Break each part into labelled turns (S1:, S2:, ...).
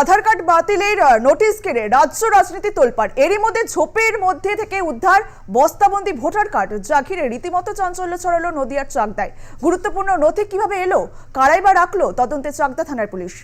S1: আধার card বাতিলের notice কেড়ে রাজ্য রাজনীতি তোলপাড়। এরই মধ্যে ঝোপের মধ্যে থেকে উদ্ধার বস্তাবন্দি ভোটার কার্ড। যা ঘিরে রীতিমতো চাঞ্চল্য ছড়ালো নদিয়ার চাকদায়। গুরুত্বপূর্ণ নথি কীভাবে এলো, কারাই বা রাখল, তদন্তে চাকদা থানার পুলিশ।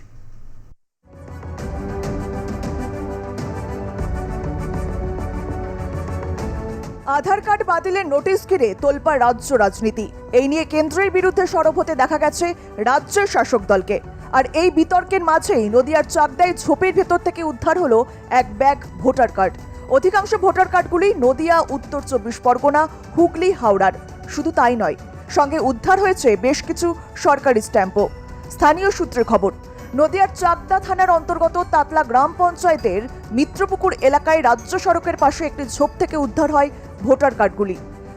S1: আধার কার্ড বাতিলের নোটিশ ঘিরে তোলপাড় রাজ্য রাজনীতি। এই নিয়ে কেন্দ্রের বিরুদ্ধে সরব হতে দেখা গেছে রাজ্যের শাসক দলকে। আর এই বিতর্কের মাঝেই নদিয়ার চাকদায় ঝোপের ভেতর থেকে উদ্ধার হলো এক ব্যাগ ভোটার কার্ড। অধিকাংশ ভোটার কার্ডগুলি নদিয়া, উত্তর চব্বিশ পরগনা, হুগলি, হাওড়ার। শুধু তাই নয়, সঙ্গে উদ্ধার হয়েছে বেশ কিছু সরকারি স্ট্যাম্পও। স্থানীয় সূত্রের খবর, নদিয়ার চাকদা থানার অন্তর্গত তাতলা গ্রাম পঞ্চায়েতের মিত্রপুকুর এলাকায় রাজ্য সড়কের পাশে একটি ঝোপ থেকে উদ্ধার হয় ভোটার কার্ডগুলি।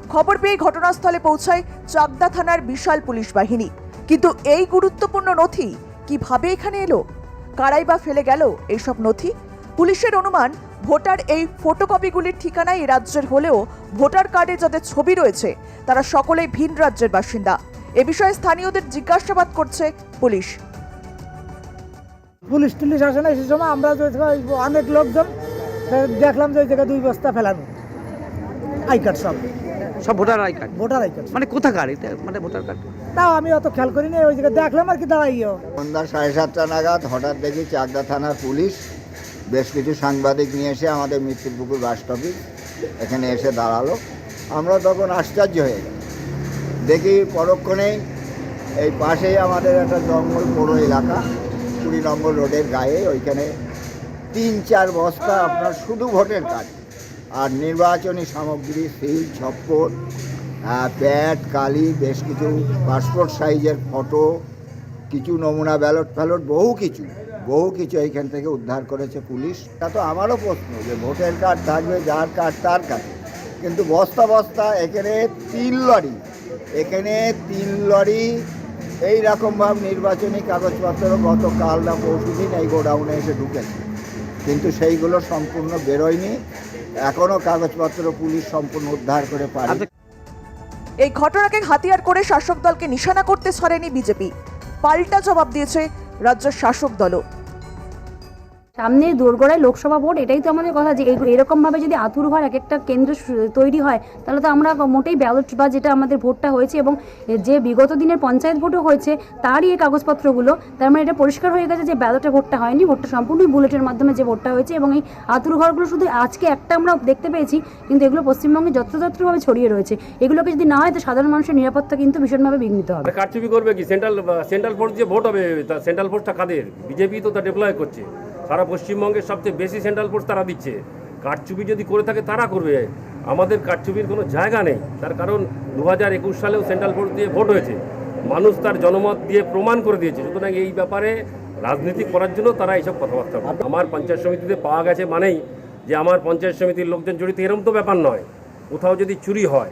S1: খবর পেয়ে ঘটনাস্থলে পৌঁছায় চাকদা থানার বিশাল পুলিশ বাহিনী। কিন্তু এই গুরুত্বপূর্ণ নথি কীভাবে এখানে এলো? কারাই বা ফেলে গেল এইসব নথি? পুলিশের অনুমান, ভোটার এই ফটোকপিগুলির ঠিকানাই এ রাজ্যের হলেও ভোটার কার্ডে যাদের ছবি রয়েছে, তারা সকলেই ভিন রাজ্যের বাসিন্দা। এ বিষয়ে স্থানীয়দের জিজ্ঞাসাবাদ করছে পুলিশ।
S2: পুলিশ টুলিশ আসে না, সে সময় আমরা অনেক লোকজন দেখলাম যে ওই জায়গায় দুই বস্তা ফেলানো। আই কার্ড সব।
S3: সব voter I card.
S2: Voter I card.
S3: মানে কোথাকার? এটা মানে ভোটার কার্ড।
S2: তাও আমি অত খেয়াল করিনি ওই জায়গায় দেখলাম আর কি দাঁড়াইও।
S4: সন্ধ্যা সাড়ে সাতটা নাগাদ হঠাৎ দেখি চাকদা থানার পুলিশ বেশ কিছু সাংবাদিক নিয়ে এসে আমাদের মৃত্যুপুকুর বাস স্টপে এখানে এসে দাঁড়াল। আমরা তখন আশ্চর্য হয়ে গেল দেখি পরক্ষণেই এই পাশেই আমাদের একটা জঙ্গল বড় এলাকা কুড়ি নম্বর রোডের গায়ে ওইখানে তিন চার বস্তা আপনার শুধু ভোটের কার্ড। আর নির্বাচনী সামগ্রী, সিল, ছপ্পর প্যাড, কালি, বেশ কিছু পাসপোর্ট সাইজের ফটো, কিছু নমুনা ব্যালট ফ্যালট, বহু কিছু বহু কিছু এইখান থেকে উদ্ধার করেছে পুলিশ। তা তো আমারও প্রশ্ন যে ভোটার কার্ড থাকবে, যার কার্ড, তার কাছে কিন্তু বস্তা বস্তা, এখানে তিন লরি, এখানে তিন লরি এই রকমভাবে নির্বাচনী কাগজপত্র গতকাল না পরশু দিন এই গোডাউনে এসে ঢুকেছে। কিন্তু সেইগুলো সম্পূর্ণ বেরোয়নি। এখনও কাগজপত্র পুলিশ সম্পূর্ণ উদ্ধার করে পারে
S3: আচ্ছা,
S1: এই ঘটনাকে হাতিয়ার করে শাসক দলকে নিশানা করতে ছাড়েনি বিজেপি। পাল্টা জবাব দিয়েছে রাজ্য শাসক দলও।
S5: সামনে দোরগোড়ায় লোকসভা ভোট, এটাই তো আমাদের কথা যে এরকমভাবে যদি আতুর ঘর এক একটা কেন্দ্র তৈরি হয়, তাহলে তো আমরা মোটেই ব্যালট বা যেটা আমাদের ভোটটা হয়েছে এবং যে বিগত দিনের পঞ্চায়েত ভোটও হয়েছে, তারই এই কাগজপত্রগুলো, তার মানে এটা পরিষ্কার হয়ে গেছে যে ব্যালটে ভোটটা হয়নি, ভোটটা সম্পূর্ণই বুলেটের মাধ্যমে যে ভোটটা হয়েছে এবং এই আতুর ঘরগুলো শুধু আজকে একটা আমরা দেখতে পেয়েছি, কিন্তু এগুলো পশ্চিমবঙ্গে যত্রতত্রভাবে ছড়িয়ে রয়েছে। এগুলোকে যদি না হয়, তো সাধারণ মানুষের নিরাপত্তা কিন্তু ভীষণভাবে বিঘ্নিত হবে।
S6: মানে কারচুপি করবে কি? সেন্ট্রাল সেন্ট্রাল ফোর্স যে ভোট হবে সেন্ট্রাল ফোর্সটা কাদের? বিজেপি তো তা ডেপ্লয় করছে। সারা পশ্চিমবঙ্গের সবচেয়ে বেশি সেন্ট্রাল ফোর্স তারা দিচ্ছে। কারচুপি যদি করে থাকে, তারা করবে। আমাদের কারচুপির কোনো জায়গা নেই। তার কারণ দু হাজার একুশ সালেও সেন্ট্রাল ফোর্স দিয়ে ভোট হয়েছে। মানুষ তার জনমত দিয়ে প্রমাণ করে দিয়েছে। সুতরাং এই ব্যাপারে রাজনীতি করার জন্য তারা এইসব কথাবার্তা। আমার পঞ্চায়েত সমিতিতে পাওয়া গেছে মানেই যে আমার পঞ্চায়েত সমিতির লোকজন জড়িত, এরম তো ব্যাপার নয়। কোথাও যদি চুরি হয়,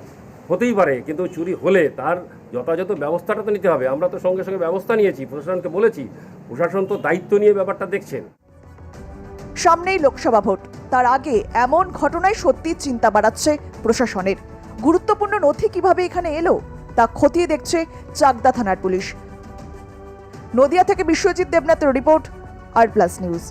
S6: হতেই পারে, কিন্তু চুরি হলে তার যথাযথ ব্যবস্থাটা তো নিতে হবে। আমরা তো সঙ্গে সঙ্গে ব্যবস্থা নিয়েছি, প্রশাসনকে বলেছি। প্রশাসন তো দায়িত্ব নিয়ে ব্যাপারটা দেখছেন।
S1: সামনেই লোকসভা ভোট। তার আগে এমন ঘটনায় সত্যি চিন্তা বাড়াচ্ছে প্রশাসনের। গুরুত্বপূর্ণ নথি কীভাবে এখানে এলো, তা খতিয়ে দেখছে চাকদা থানার পুলিশ। নদিয়া থেকে বিশ্বজিৎ দেবনাথের রিপোর্ট, আর প্লাস নিউজ।